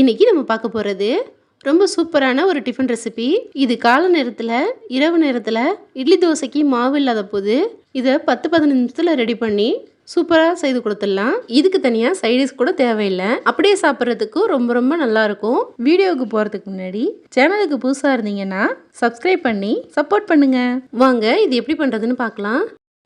இன்னைக்கு நம்ம பார்க்க போகிறது ரொம்ப சூப்பரான ஒரு டிஃபன் ரெசிபி இது காலை நேரத்தில் இரவு நேரத்தில் இட்லி தோசைக்கு மாவு இல்லாத போது இதை பத்து பதினஞ்சு நிமிஷத்தில் ரெடி பண்ணி சூப்பராக செய்து கொடுத்துடலாம். இதுக்கு தனியாக சைடிஸ் கூட தேவையில்லை. அப்படியே சாப்பிட்றதுக்கும் ரொம்ப ரொம்ப நல்லாயிருக்கும் வீடியோவுக்கு போகிறதுக்கு முன்னாடி சேனலுக்கு புதுசாக இருந்தீங்கன்னா சப்ஸ்கிரைப் பண்ணி சப்போர்ட் பண்ணுங்கள் வாங்க இது எப்படி பண்ணுறதுன்னு பார்க்கலாம்.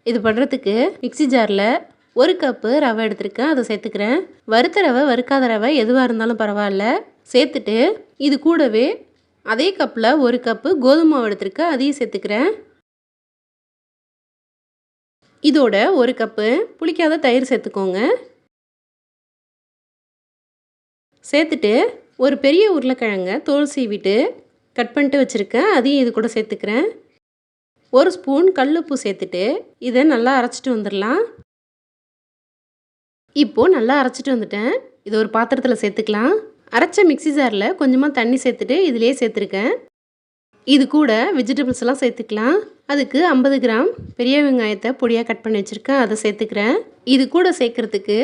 இது பண்ணுறதுக்கு மிக்ஸி ஜாரில் ஒரு கப்பு ரவை எடுத்திருக்கேன் அதை சேர்த்துக்கிறேன். வறுத்த ரவை வறுக்காத ரவை எதுவாக இருந்தாலும் பரவாயில்ல. சேர்த்துட்டு இது கூடவே அதே கப்பில் ஒரு கப்பு கோதுமை மாவு எடுத்திருக்கேன் அதையும் சேர்த்துக்கிறேன். இதோட ஒரு கப்பு புளிக்காத தயிர் சேர்த்துக்கோங்க. சேர்த்துட்டு ஒரு பெரிய உருளைக்கிழங்க தோல் சீவிட்டு கட் பண்ணிட்டு வச்சுருக்கேன் அதையும் இது கூட சேர்த்துக்கிறேன். ஒரு ஸ்பூன் கல்லுப்பு சேர்த்துட்டு இதை நல்லா அரைச்சிட்டு வந்துடலாம். இப்போது நல்லா அரைச்சிட்டு வந்துட்டேன். இதை ஒரு பாத்திரத்தில் சேர்த்துக்கலாம். அரைச்ச மிக்ஸி ஜாரில் கொஞ்சமாக தண்ணி சேர்த்துட்டு இதிலே சேர்த்துருக்கேன். இது கூட வெஜிடபிள்ஸ் எல்லாம் சேர்த்துக்கலாம். அதுக்கு ஐம்பது கிராம் பெரிய வெங்காயத்தை பொடியாக கட் பண்ணி வச்சுருக்கேன். அதை சேர்த்துக்கிறேன். இது கூட சேர்க்குறதுக்கு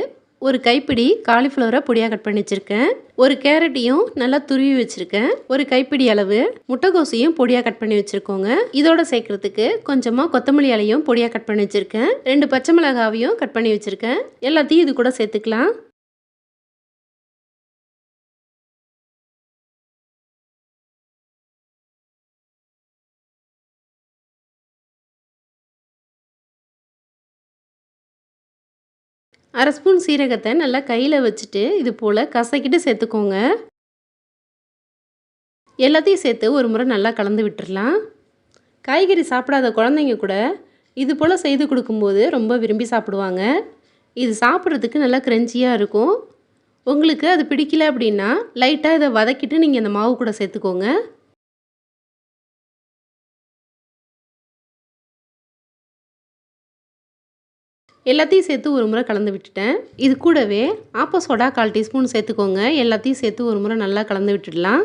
ஒரு கைப்பிடி காலிஃப்ளவரை பொடியாக கட் பண்ணி வச்சுருக்கேன். ஒரு கேரட்டையும் நல்லா துருவி வச்சுருக்கேன். ஒரு கைப்பிடி அளவு முட்டைகோசையும் பொடியாக கட் பண்ணி வச்சுருக்கோங்க. இதோட சேர்க்குறதுக்கு கொஞ்சமாக கொத்தமல்லி இலையும் பொடியாக கட் பண்ணி வச்சுருக்கேன். ரெண்டு பச்சை மிளகாவையும் கட் பண்ணி வச்சுருக்கேன். எல்லாத்தையும் இது கூட சேர்த்துக்கலாம். அரை ஸ்பூன் சீரகத்தை நல்லா கையில் வச்சுட்டு இது போல் கசக்கிட்டு சேர்த்துக்கோங்க. எல்லாத்தையும் சேர்த்து ஒரு முறை நல்லா கலந்து விட்டுடலாம் காய்கறி சாப்பிடாத குழந்தைங்க கூட இது போல் செய்து கொடுக்கும்போது ரொம்ப விரும்பி சாப்பிடுவாங்க. இது சாப்பிட்றதுக்கு நல்லா க்ரன்ச்சியாக இருக்கும். உங்களுக்கு அது பிடிக்கல அப்படின்னா லைட்டாக இதை வதக்கிட்டு நீங்கள் இந்த மாவு கூட சேர்த்துக்கோங்க. எல்லாத்தையும் சேர்த்து ஒரு முறை கலந்து விட்டுட்டேன். இது கூடவே ஆப்போ சோடா கால் டீஸ்பூன் சேர்த்துக்கோங்க. எல்லாத்தையும் சேர்த்து ஒரு முறை நல்லா கலந்து விட்டுடலாம்.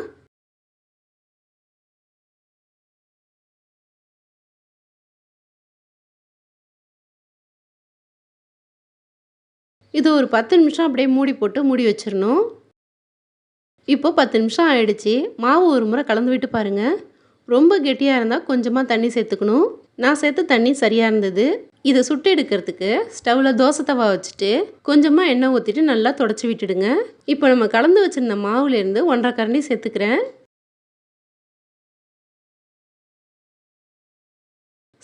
இது ஒரு பத்து நிமிஷம் அப்படியே மூடி போட்டு மூடி வச்சிடணும். இப்போ பத்து நிமிஷம் ஆயிடுச்சு. மாவு ஒரு முறை கலந்து விட்டு பாருங்கள் ரொம்ப கெட்டியாக இருந்தால் கொஞ்சமாக தண்ணி சேர்த்துக்கணும். நான் சேர்த்த தண்ணி சரியாக இருந்தது. இதை சுட்டு எடுக்கிறதுக்கு ஸ்டவ்வில் தோசை தவா வச்சுட்டு கொஞ்சமாக எண்ணெய் ஊற்றிட்டு நல்லா தொடச்சி விட்டுடுங்க. இப்போ நம்ம கலந்து வச்சுருந்த மாவுலேருந்து ஒன்றரை கரண்டி சேர்த்துக்கிறேன்.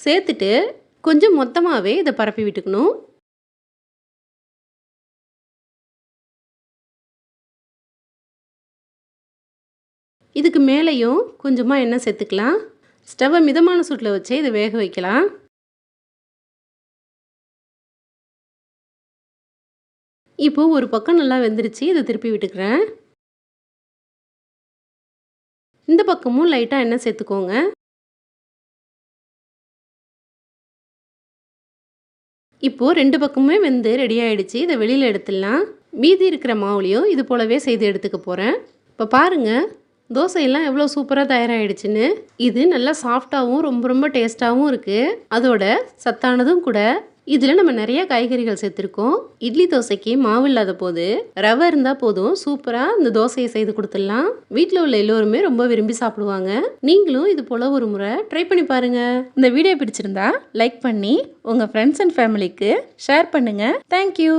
சேர்த்துட்டு கொஞ்சம் மொத்தமாகவே இதை பரப்பி விட்டுக்கணும். இதுக்கு மேலேயும் கொஞ்சமாக எண்ணெய் சேர்த்துக்கலாம். ஸ்டவ்வை மிதமான சூட்டில் வச்சு இதை வேக வைக்கலாம். இப்போது ஒரு பக்கம் நல்லா வெந்துருச்சு இதை திருப்பி விட்டுக்கிறேன். இந்த பக்கமும் லைட்டாக எண்ணெய் சேர்த்துக்கோங்க. இப்போது ரெண்டு பக்கமுமே வெந்து ரெடி ஆகிடுச்சு இதை வெளியில் எடுத்துடலாம். மீதி இருக்கிற மாவுலையும் இது போலவே செய்து எடுத்துக்க போகிறேன் இப்போ பாருங்கள் தோசையெல்லாம் எவ்வளோ சூப்பராக தயாராகிடுச்சுன்னு. இது நல்லா சாஃப்டாகவும் ரொம்ப ரொம்ப டேஸ்ட்டாகவும் இருக்குது அதோட சத்தானதும் கூட. இதில் நம்ம நிறைய காய்கறிகள் சேர்த்துருக்கோம். இட்லி தோசைக்கு மாவு இல்லாத போது ரவை இருந்தால் போதும் சூப்பராக இந்த தோசையை செய்து கொடுத்துடலாம். வீட்டில் உள்ள எல்லோருமே ரொம்ப விரும்பி சாப்பிடுவாங்க. நீங்களும் இது போல் ஒரு முறை ட்ரை பண்ணி பாருங்கள் இந்த வீடியோ பிடிச்சிருந்தா லைக் பண்ணி உங்கள் ஃப்ரெண்ட்ஸ் அண்ட் ஃபேமிலிக்கு ஷேர் பண்ணுங்கள் தேங்க்யூ